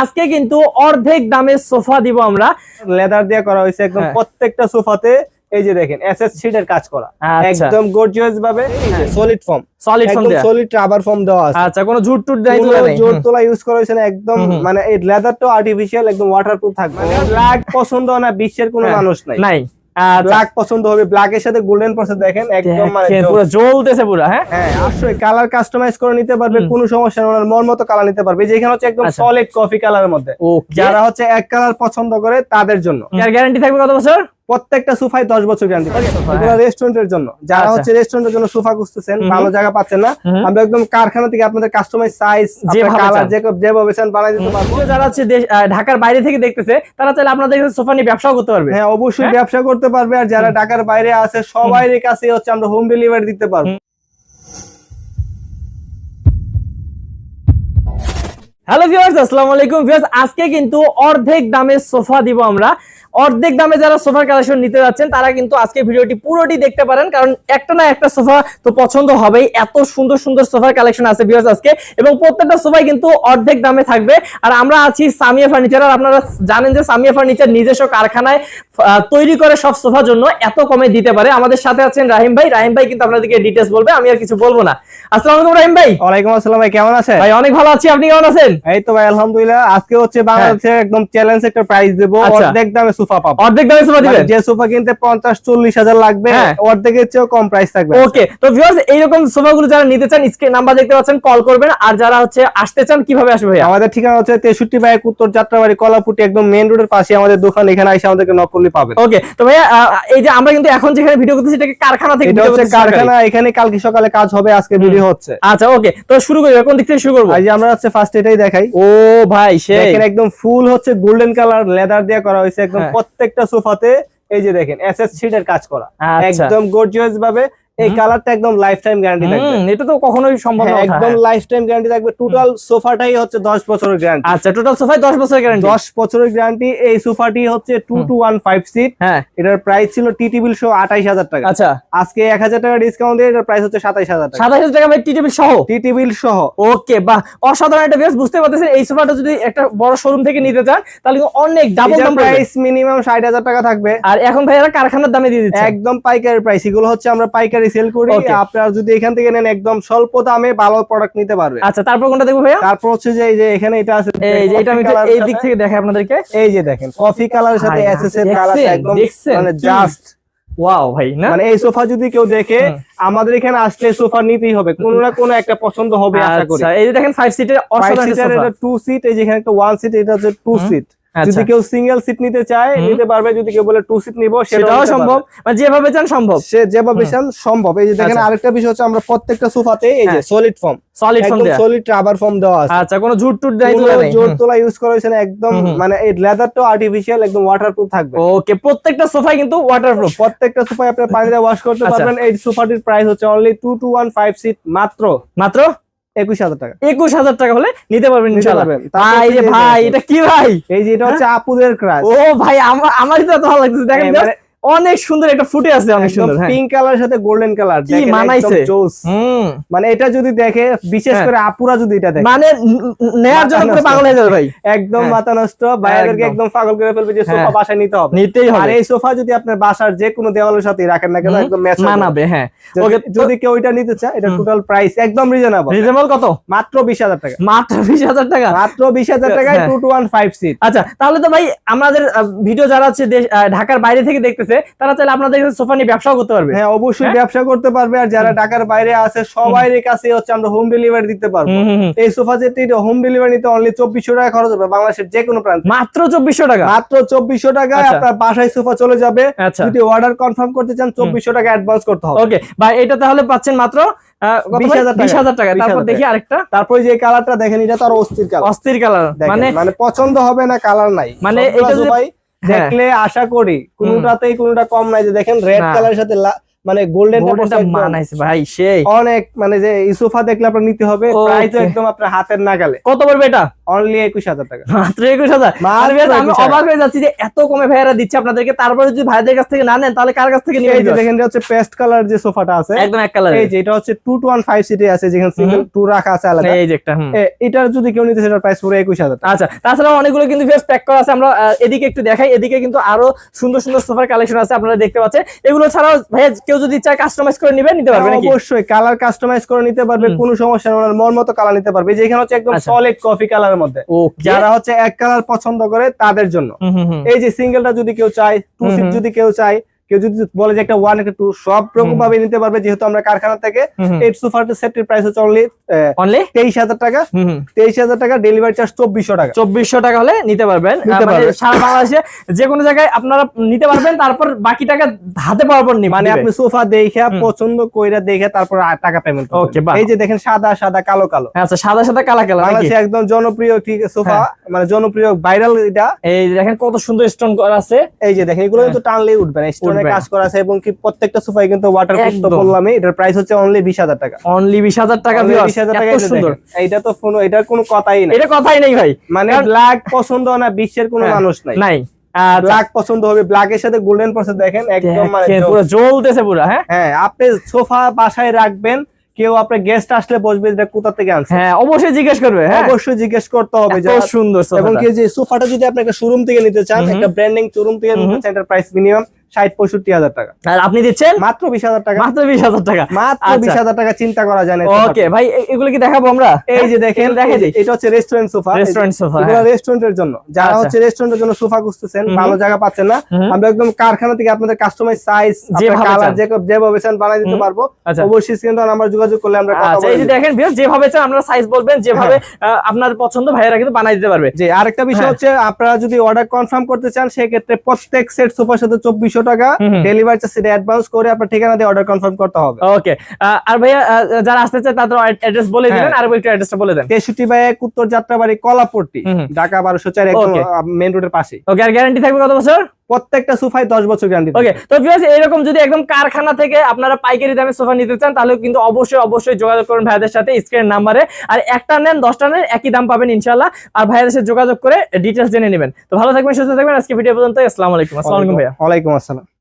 আজকে কিন্তু অর্ধেক দামে সোফা দিব আমরা। লেদার দিয়ে করা হয়েছে একদম হ্যাঁ। প্রত্যেকটা সোফাতে। এই যে দেখেন এসএস শিটের কাজ করা। আচ্ছা। একদম গর্জিয়াস ভাবে। সলিড ফর্ম সলিড দেয়া। সলিড রাবার ফর্ম দেওয়া আছে। আচ্ছা কোনো ঝুট টুট নেই। তোলা ইউজ করা হয়েছে না একদম। মানে এই লেদারটা আর্টিফিশিয়াল একদম ওয়াটারপ্রুফ থাকবে। ব্ল্যাক পছন্দ না বিশ্বের কোনো হ্যাঁ, মানুষ নাই। নাই। ব্ল্যাক পছন্দ হবে ব্ল্যাক এর সাথে গোল্ডেন পছন্দ দেখেন একদম মানে। পুরো জ্বলতেছে পুরো হ্যাঁ? হ্যাঁ অবশ্যই কালার কাস্টমাইজ করে নিতে পারবে কোনো সমস্যা নেই ওনার মন মতো কালার নিতে পারবে। যেখানে হচ্ছে একদম আচ্ছা। সলিড কফি কালারের মধ্যে। যারা হচ্ছে এক কালার পছন্দ করে তাদের জন্য। এর গ্যারান্টি থাকবে কত বছর? প্রত্যেকটা সোফায় দশ বছর গ্যারান্টি রেস্টুরেন্টের জন্য। যারা আচ্ছা। হচ্ছে রেস্টুরেন্টের জন্য সোফা খুঁজতেছেন ভালো জায়গা পাচ্ছেন না আমরা একদম কারখানা থেকে আপনাদের কাস্টমাইজ সাইজ যেভাবে কালার চান। যেভাবে চান বানাই দিতে পারব। যারা হচ্ছে ঢাকার বাইরে থেকে দেখতেছে তারা চাইলে আপনাদের সোফা নিয়ে ব্যবসাও করতে পারবে। হ্যাঁ অবশ্যই হ্যাঁ? ব্যবসা করতে পারবে আর যারা ঢাকার বাইরে আছে সবাই কাছে হচ্ছে আমরা হোম ডেলিভারি দিতে পারব। হ্যালো ভিউয়ার্স আসসালামু আলাইকুম। ভিউয়ার্স আজকে কিন্তু অর্ধেক দামে সোফা দিব আমরা। অর্ধেক দামে যারা সোফার কালেকশন নিতে যাচ্ছেন তারা কিন্তু আজকে ভিডিওটি পুরোটি দেখতে পারেন। কারণ একটা না একটা সোফা তো পছন্দ হবেই। এত সুন্দর সুন্দর সোফার কালেকশন আছে ভিউয়ার্স আজকে। এবং প্রত্যেকটা সোফাই কিন্তু অর্ধেক দামে থাকবে। আর আমরা আছি সামিয়া ফার্নিচার আর আপনারা জানেন যে সামিয়া ফার্নিচার নিজস্ব কারখানায় আহ, তৈরি করে সব সোফার জন্য এত কমে দিতে পারে। আমাদের সাথে আছেন রাহিম ভাই। রাহিম ভাই কিন্তু আপনাদেরকে ডিটেলস বলবে আমি আর কিছু বলব না। আসসালামু আলাইকুম রাহিম ভাই। ওয়ালাইকুম আসসালাম ভাই কেমন আছেন? ভাই অনেক ভালো আছি। আপনি কেমন আছেন? এই তো ভাই আলহামদুলিল্লাহ। আজকে হচ্ছে বাংলাদেশে একদম চ্যালেঞ্জ একটা প্রাইস দেবো। হ্যাঁ। আচ্ছা। অর্ধেক দামে সোফা পাবো। অর্ধেক দামে সোফা দিবেন? যে সোফা কিনতে পঞ্চাশ চল্লিশ হাজার লাগবে হ্যাঁ। অর্ধেকের চেয়েও কম প্রাইস থাকবে। ওকে তো ভিউয়ার্স এইরকম সোফাগুলো যারা নিতে চান স্ক্রিন নাম্বার দেখতে পাচ্ছেন কল করবেন। আর যারা হচ্ছে আসতে চান কীভাবে আসবে আমাদের ঠিকানা হচ্ছে উত্তর যাত্রাবাড়ি কলাপুটি একদম রোডের পাশে আমাদের দোকান। এখানে এসে আমাদেরকে নক করলে পাবেন। ওকে তো ভাইয়া এই যে আমরা কিন্তু এখন যেখানে ভিডিও করতেছি এটাকে কারখানা থেকে করতেছি কারখানা এখানে কালকে সকালে কাজ হবে আজকে ভিডিও হচ্ছে। আচ্ছা ওকে তো শুরু করি কোন দিক থেকে শুরু করব? এই যে আমরা হচ্ছে ফার্স্ট এটাই দেখাই। ও ভাই সে দেখেন একদম ফুল হচ্ছে গোল্ডেন কালার লেদার দিয়ে করা হয়েছে একদম হ্যাঁ। প্রত্যেকটা সোফাতে। এই যে দেখেন এসএস এর কাজ করা। আচ্ছা। একদম গর্জিয়াস ভাবে এই কালারটা একদম লাইফ টাইম গ্যারান্টি থাকবে। এটা তো কখনোই সম্ভব না হ্যাঁ, একদম। লাইফ টাইম গ্যারান্টি থাকবে টোটাল সোফাটাই হচ্ছে 10 বছরের গ্যারান্টি আচ্ছা টোটাল সোফায় 10 বছরের গ্যারান্টি 10 বছরের গ্যারান্টি এই সোফাটি হচ্ছে 2 টু 1 5 সিট হ্যাঁ। এটার প্রাইস ছিল টি টেবিল সহ 28000 টাকা। আচ্ছা। আজকে 1000 টাকা ডিসকাউন্ট দিয়ে এটার প্রাইস হচ্ছে 27000 টাকা। 27000 টাকা ভাই টি টেবিল সহ? টি টেবিল সহ। ওকে বাহ। অসাধারণ একটা ভিউয়ার্স বুঝতে পারতেছেন এই সোফাটা যদি একটা বড় শোরুম থেকে নিতে চান তাহলে অনেক ডাবল দাম প্রাইস মিনিমাম 60000 টাকা থাকবে। আর এখন ভাইয়ারা কারখানার দামে দিয়ে দিচ্ছে। একদম পাইকারি প্রাইস এগুলো হচ্ছে আমরা পাইকারি সেল করি. আপনারা যদি এখান থেকে নেন একদম স্বল্প দামে ভালো প্রোডাক্ট নিতে পারবে আচ্ছা তারপর কোনটা দেখব ভাইয়া? তারপর হচ্ছে যে এই যে এখানে এটা আছে এই যে এটা আমি এই দিক থেকে দেখাই আপনাদেরকে। এই যে দেখেন কফি কালারের সাথে এসএস এর দেখছেন? একদম মানে জাস্ট ওয়াও ভাই না? মানে এই সোফা যদি কেউ দেখে আমাদের এখানে আসলে সোফা নিতেই হবে কোনো না কোনো একটা পছন্দ হবে আশা করি। আচ্ছা এই যে দেখেন 5 সিটের অসাধারণ সিটার সোফা এটা টু সিট এই যেখানে একটা ওয়ান সিট এটা হচ্ছে টু সিট যদি কেউ সিঙ্গেল সিট নিতে চায় নিতে পারবে যদি কেউ বলে টু সিট নিবো সেটাও সম্ভব। মানে যেভাবে চান সম্ভব। সে যেভাবে চান সম্ভব। এই যে দেখেন আচ্ছা। আরেকটা বিষয় হচ্ছে আমরা প্রত্যেকটা সোফাতে এই যে। সলিড ফর্ম সলিড ফর্ম একদম দেয়া। সলিড রাবার ফর্ম দেওয়া আছে। আচ্ছা কোনো ঝুট টুট নাই কোনো তুলে নেই জোর তোলা ইউজ করা হয়েছে না। একদম। মানে এই লেদারটা আর্টিফিশিয়াল একদম ওয়াটারপ্রুফ থাকবে। ওকে প্রত্যেকটা সোফাই কিন্তু ওয়াটারপ্রুফ প্রত্যেকটা সোফায় আপনি পানিতে ওয়াশ করতে আচ্ছা। পারবেন। এই সোফাটির প্রাইস হচ্ছে only two two one five seat মাত্র। মাত্র? একুশ হাজার টাকা। একুশ হাজার টাকা হলে নিতে পারবেন ভাই এটা কি ভাই? এই যে এটা হচ্ছে আপুদের ক্রাশ ও ভাই আমার আমারই তো ভালো দেখেন হ্যাঁ, অনেক সুন্দর একটা ফুটে আছে অনেক সুন্দর হ্যাঁ। পিঙ্ক কালার সাথে গোল্ডেন কালার কি মানাইছে? মানে এটা যদি দেখে বিশেষ হ্যাঁ। করে আপুরা যদি এটা দেখে। মানে নেয়ার জন্য পুরো পাগল হয়ে যাবে ভাই। একদম হ্যাঁ। মাথা নষ্ট। বাইরেদেরকে একদম। পাগল করে ফেলবে যে সোফা হ্যাঁ। বাসায় নিতে হবে। নিতেই হবে। আর এই সোফা যদি আপনার বাসার যে কোনো দেওয়ালের সাথে রাখেন না কেন একদম ম্যাচ মানাবে হ্যাঁ। ওকে যদি কেউ এটা নিতে চায় এটা টোটাল প্রাইস একদম রিজনেবল রিজনেবল কত? মাত্র বিশ হাজার টাকা। মাত্র বিশ হাজার টাকা? মাত্র বিশ হাজার টাকায় হ্যাঁ। Two two one five seat আচ্ছা তাহলে তো ভাই আমাদের ভিডিও যারা আছে ঢাকার বাইরে থেকে দেখতেছে তারা চাইলে আপনাদের কাছে সোফা নিয়ে ব্যবসাও করতে পারবে। হ্যাঁ অবশ্যই হ্যাঁ? ব্যবসা করতে পারবে আর যারা ঢাকার বাইরে আছে সবাই কাছে হচ্ছে আমরা হোম ডেলিভারি দিতে পারব। এই সোফা সেটটি হোম ডেলিভারি নিতে অনলি চব্বিশশো টাকা খরচ হবে বাংলাদেশের যে কোনো প্রান্তে। মাত্র চব্বিশশো টাকা? মাত্র চব্বিশশো টাকায় আচ্ছা। আপনার বাসায় সোফা চলে যাবে। আচ্ছা। যদি অর্ডার কনফার্ম করতে চান চব্বিশশো টাকা অ্যাডভান্স করতে হবে। ওকে ভাই এটা তাহলে পাচ্ছেন মাত্র বিশ 20,000 হাজার টাকা। হাজার টাকা। 20,000 তারপর দেখি আরেকটা। তারপরে যে কালারটা দেখেন এটা তো আরও অস্থির কালার অস্থির কালার মানে মানে পছন্দ হবে না কালার নাই। মানে এটা হ্যাঁ। দেখলে আশা করি কোনটাতেই কোনটা কম নাই যে দেখেন রেড। কালারের সাথে মানে গোল্ডেন মানাইছে ভাই সেই। অনেক মানে যে এই দেখলে আপনার নিতে হবে প্রাইস একদম আপনার হাতের নাগালে। কত পড়বে এটা? অনলি একুশ হাজার টাকা। মাত্র একুশ হাজার? মাত্র আর ভাইয়া, আমি অবাক হয়ে যাচ্ছি যে এত কমে ভাইয়ারা দিচ্ছে আপনাদেরকে। তারপরে যদি ভাইদের কাছ থেকে না নেন তাহলে কার কাছ থেকে এই যে দেখেন এটা হচ্ছে পেস্ট কালার যে সোফাটা আছে। একদম এক কালার এই যে এটা হচ্ছে টু টু ওয়ান ফাইভ সিটে আছে যেখানে সিঙ্গেল টু রাখা আছে আলাদা। এই যে একটা এটার যদি কেউ নিতে সেটার প্রাইস পুরো একুশ হাজার টাকা। আচ্ছা তাছাড়া অনেকগুলো কিন্তু ফেস প্যাক করা আছে। আমরা এদিকে একটু দেখাই। এদিকে কিন্তু আরও সুন্দর সুন্দর সোফার কালেকশন আছে আপনারা দেখতে পাচ্ছেন। এগুলো ছাড়াও ভাইয়া কেউ যদি চায় কাস্টমাইজ করে নিবে নিতে পারবে নাকি? অবশ্যই কালার কাস্টমাইজ করে নিতে পারবে কোনো সমস্যা নেই ওনার মন মতো কালার নিতে পারবে। যেখানে হচ্ছে একদম। সলিড কফি কালারের মধ্যে। যারা হচ্ছে এক কালার পছন্দ করে তাদের জন্য। এই যে সিঙ্গেলটা যদি কেউ চায় টু সিট যদি কেউ চায় কেউ যদি বলে যে একটা ওয়ান একটা টু সব রকম ভাবে নিতে পারবে যেহেতু আমরা কারখানা থেকে হুম হুম। এই সোফাটা সেটের প্রাইস হচ্ছে অনলি অনলি তেইশ হাজার টাকা। তেইশ হাজার টাকা ডেলিভারি চার্জ চব্বিশশো টাকা চব্বিশশো টাকা হলে নিতে পারবেন মানে পারবেন। সারা বাংলাদেশে যে কোনো জায়গায় আপনারা নিতে পারবেন তারপর বাকি টাকা হাতে পাওয়ার নিবেন মানে আপনি সোফা দেখে। পছন্দ কইরা দেখে তারপর টাকা পেমেন্ট বাহ। এই যে দেখেন সাদা সাদা কালো কালো আচ্ছা সাদা সাদা কালা কালো বাংলাদেশে একদম জনপ্রিয় একটি সোফা হ্যাঁ। মানে জনপ্রিয় ভাইরাল এটা এই দেখেন কত সুন্দর স্টোন করা আছে এই যে দেখেন এগুলো কিন্তু টানলেই উঠবে না স্টোনে কাজ করা আছে এবং কি প্রত্যেকটা সোফায় কিন্তু তো বললামই এটার প্রাইস হচ্ছে অনলি বিশ হাজার টাকা। অনলি বিশ হাজার টাকা Only 20,000 টাকা এত সুন্দর। তো ফোন এটার কোনো কথাই নাই। এটা কথাই নেই ভাই। মানে ব্ল্যাক পছন্দ না বিশ্বের কোনো হ্যাঁ, মানুষ নাই। নাই। আচ্ছা, ব্ল্যাক পছন্দ হবে ব্ল্যাক এর সাথে গোল্ডেন পছন্দ দেখেন একদম মানে পুরো জ্বলতেছে পুরো হ্যাঁ? হ্যাঁ আপনি সোফা বাসায় রাখবেন কেউ আপনার গেস্ট আসলে বসবে এটা কোথা থেকে আনছে? হ্যাঁ অবশ্যই জিজ্ঞেস করবে হ্যাঁ? অবশ্যই জিজ্ঞেস করতে হবে যে সুন্দর এবং সোফাটা। কি যে সোফাটা যদি আপনি একটা শোরুম থেকে নিতে চান। একটা ব্র্যান্ডিং শোরুম থেকে নিতে চান এটার প্রাইস মিনিমাম ষাট পঁয়ষট্টি হাজার টাকা। আর আপনি দিচ্ছেন? মাত্র বিশ হাজার টাকা। মাত্র বিশ হাজার টাকা। মাত্র আচ্ছা। বিশ হাজার টাকা চিন্তা করা যায় না ওকে ভাই এগুলো কি দেখাবো আমরা? এই যে দেখেন দেখে এটা হচ্ছে রেস্টুরেন্ট সোফা রেস্টুরেন্ট সোফা রেস্টুরেন্টের জন্য। যারা আচ্ছা। হচ্ছে রেস্টুরেন্টের জন্য সোফা খুঁজতেছেন ভালো জায়গা পাচ্ছেন না আমরা একদম কারখানা থেকে আপনাদের কাস্টমাইজ সাইজ কালার যেভাবে চান। বানাই দিতে পারব। আচ্ছা। অবশ্যই নাম্বার যোগাযোগ করলে আমরা কথা আচ্ছা বলে এই যে দেখেন viewers, যেভাবে চান আপনারা সাইজ বলবেন যেভাবে আপনার পছন্দ ভাইয়েরা কিন্তু বানাই দিতে পারবে। যে আরেকটা বিষয় হ্যাঁ। হচ্ছে আপনারা যদি অর্ডার কনফার্ম করতে চান সেক্ষেত্রে প্রত্যেক সেট সোফার সাথে চব্বিশশো টাকা। ডেলিভারি চার্জ অ্যাডভান্স করে আপনার ঠিকানা দিয়ে অর্ডার কনফার্ম করতে হবে ওকে আর ভাইয়া যারা আসতে চায় তাদের অ্যাড্রেস বলে দিবেন হ্যাঁ। আর একটু অ্যাড্রেসটা বলে দেন বাই উত্তর যাত্রাবাড়ি কলাপট্টি। ঢাকা বারোশো চার একদম Okay. মেন রোডের পাশে ওকে আর গ্যারান্টি থাকবে কত বছর প্রত্যেকটা সোফায় দশ বছর গ্যারান্টি ওকে তো ভিউয়ার্স এরকম যদি একদম কারখানা থেকে আপনারা পাইকারি দামে সোফা নিতে চান তাহলে কিন্তু অবশ্যই অবশ্যই যোগাযোগ করুন ভাইদের সাথে স্ক্রিন নাম্বারে আর একটা নেন দশটা নেন একই দাম পাবেন ইনশাল্লাহ আর ভাইয়াদের সাথে যোগাযোগ করে ডিটেলস জেনে নেবেন। তো ভালো থাকবেন সুস্থ থাকবেন। আজকে ভিডিও পর্যন্ত আসসালামু আলাইকুম। আসসালামু আলাইকুম ভাইয়া। ওয়ালাইকুম আসসালাম।